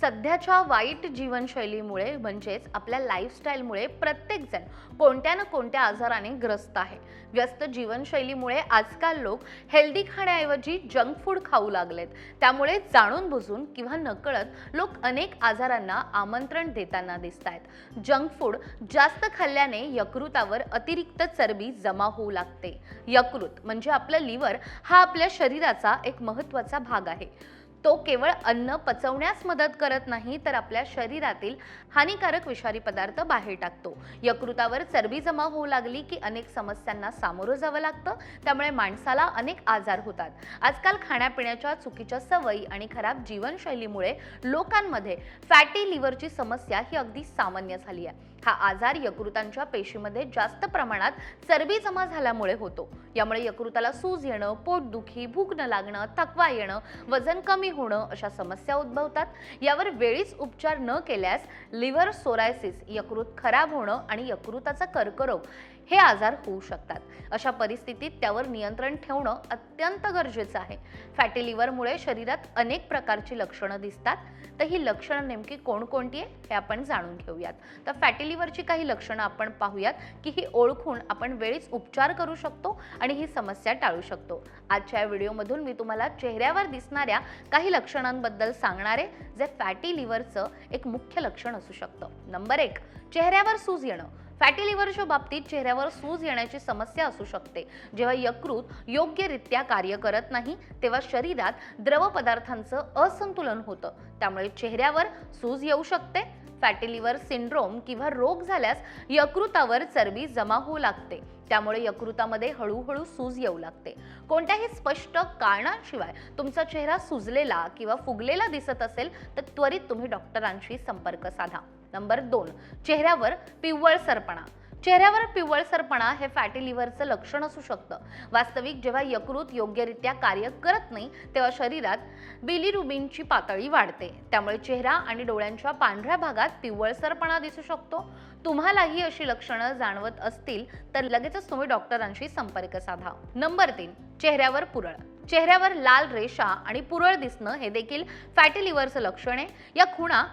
सध्याच्या वाईट जीवनशैलीमुळे म्हणजेच आपल्या लाईफस्टाईलमुळे प्रत्येकजण कोणत्या ना कोणत्या आजाराने ग्रस्त आहे. व्यस्त जीवनशैलीमुळे आजकाल लोक हेल्दी खाण्याऐवजी जंक फूड खाऊ लागलेत. त्यामुळे जाणून बुजून किंवा नकळत लोक अनेक आजारांना आमंत्रण देताना दिसत आहेत जंक फूड जास्त खाल्ल्याने यकृतावर अतिरिक्त चरबी जमा होऊ लागते. यकृत म्हणजे आपलं लिव्हर हा आपल्या शरीराचा एक महत्त्वाचा भाग आहे. तो केवळ अन्न पचवण्यास मदत करत नाही तर आपल्या शरीरातील हानिकारक विषारी पदार्थ बाहेर टाकतो. यकृतावर चरबी जमा होऊ लागली की अनेक समस्यांना सामोरं जावं लागतं. त्यामुळे माणसाला अनेक आजार होतात. आजकाल खाण्यापिण्याच्या चुकीच्या सवयी आणि खराब जीवनशैलीमुळे लोकांमध्ये फॅटी लिव्हरची समस्या ही अगदी सामान्य झाली आहे. हा आजार यकृतांच्या पेशीमध्ये जास्त प्रमाणात चरबी जमा झाल्यामुळे होतो. यामुळे यकृताला सूज येणं पोटदुखी भूक न लागणं थकवा येणं वजन कमी होणं अशा समस्या उद्भवतात. यावर वेळीच उपचार न केल्यास लिव्हर सोरायसिस यकृत खराब होणं आणि यकृताचा कर्करोग हे आजार होऊ शकतात. अशा परिस्थितीत त्यावर नियंत्रण ठेवणं अत्यंत गरजेचं आहे. फॅटी लिव्हरमुळे शरीरात अनेक प्रकारची लक्षणं दिसतात. तर ही लक्षणं नेमकी कोणकोणती आहे हे आपण जाणून घेऊयात. तर फॅटी लिव्हरची काही लक्षणं आपण पाहूयात की ही ओळखून आपण वेळीच उपचार करू शकतो आणि ही समस्या टाळू शकतो. आजच्या व्हिडिओमधून मी तुम्हाला चेहऱ्यावर दिसणाऱ्या काही काही लक्षणांबद्दल सांगणारे जे फॅटी लिव्हरचं एक मुख्य लक्षण असू शकतं. नंबर एक चेहऱ्यावर सूज येणं. फॅटी लिव्हरच्या बाबतीत चेहऱ्यावर सूज येण्याची समस्या असू शकते. जेव्हा यकृत योग्यरित्या कार्य करत नाही तेव्हा शरीरात द्रव पदार्थांचं असंतुलन होतं. त्यामुळे चेहऱ्यावर सूज येऊ शकते फॅटी लिव्हर सिंड्रोम किंवा रोग झाल्यास यकृतावर चरबी जमा होऊ लागते. त्यामुळे यकृतामध्ये हळूहळू सूज येऊ लागते. कोणत्याही स्पष्ट कारणांशिवाय तुमचा चेहरा सुजलेला किंवा फुगलेला दिसत असेल तर त्वरित तुम्ही डॉक्टरांशी संपर्क साधा. नंबर दोन चेहऱ्यावर पिवळसरपणा. चेहऱ्यावर पिवळसरपणा हे फॅटी लिव्हरचं लक्षण असू शकतं. वास्तविक जेव्हा यकृत योग्यरित्या कार्य करत नाही तेव्हा शरीरात बिलिरुबिनची पातळी वाढते. त्यामुळे चेहरा आणि डोळ्यांच्या पांढऱ्या भागात पिवळसरपणा दिसू शकतो. तुम्हालाही अशी लक्षणं जाणवत असतील तर लगेचच तुम्ही डॉक्टरांशी संपर्क साधा. नंबर तीन चेहऱ्यावर पुरळ. चेहऱ्यावर लाल रेषा आणि पुरळ दिसणं हे देखील फॅटी लिव्हरचं लक्षण आहे. या खुणा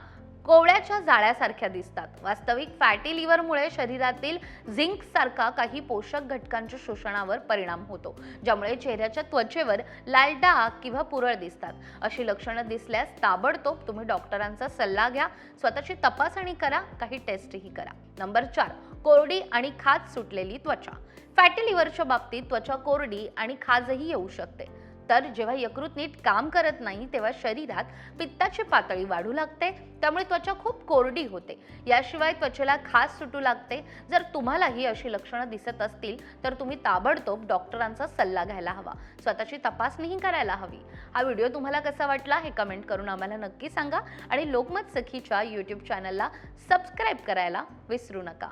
कोवळ्याच्या जाळ्यासारख्या दिसतात. वास्तविक फॅटी लिव्हरमुळे शरीरातील झिंक सारखा काही पोषक घटकांच्या शोषणावर परिणाम होतो ज्यामुळे चेहऱ्याच्या त्वचेवर लाल डाग किंवा पुरळ दिसतात. अशी लक्षणं दिसल्यास ताबडतोब तुम्ही डॉक्टरांचा सल्ला घ्या स्वतःची तपासणी करा काही टेस्टही करा. नंबर चार कोरडी आणि खाज सुटलेली त्वचा. फॅटी लिव्हरच्या बाबतीत त्वचा कोरडी आणि खाजही येऊ शकते. तर जेव्हा यकृत नीट काम करत नाही तेव्हा शरीरात पित्ताची पातळी वाढू लागते त्यामुळे त्वचा खूप कोरडी होते. याशिवाय त्वचेला खास सुटू लागते. जर तुम्हालाही अशी लक्षणं दिसत असतील तर तुम्ही ताबडतोब डॉक्टरांचा सल्ला घ्यायला हवा. स्वतःची तपासणीही करायला हवी. हा व्हिडिओ तुम्हाला कसा वाटला हे कमेंट करून आम्हाला नक्की सांगा. आणि लोकमत सखीच्या यूट्यूब चॅनलला सबस्क्राईब करायला विसरू नका.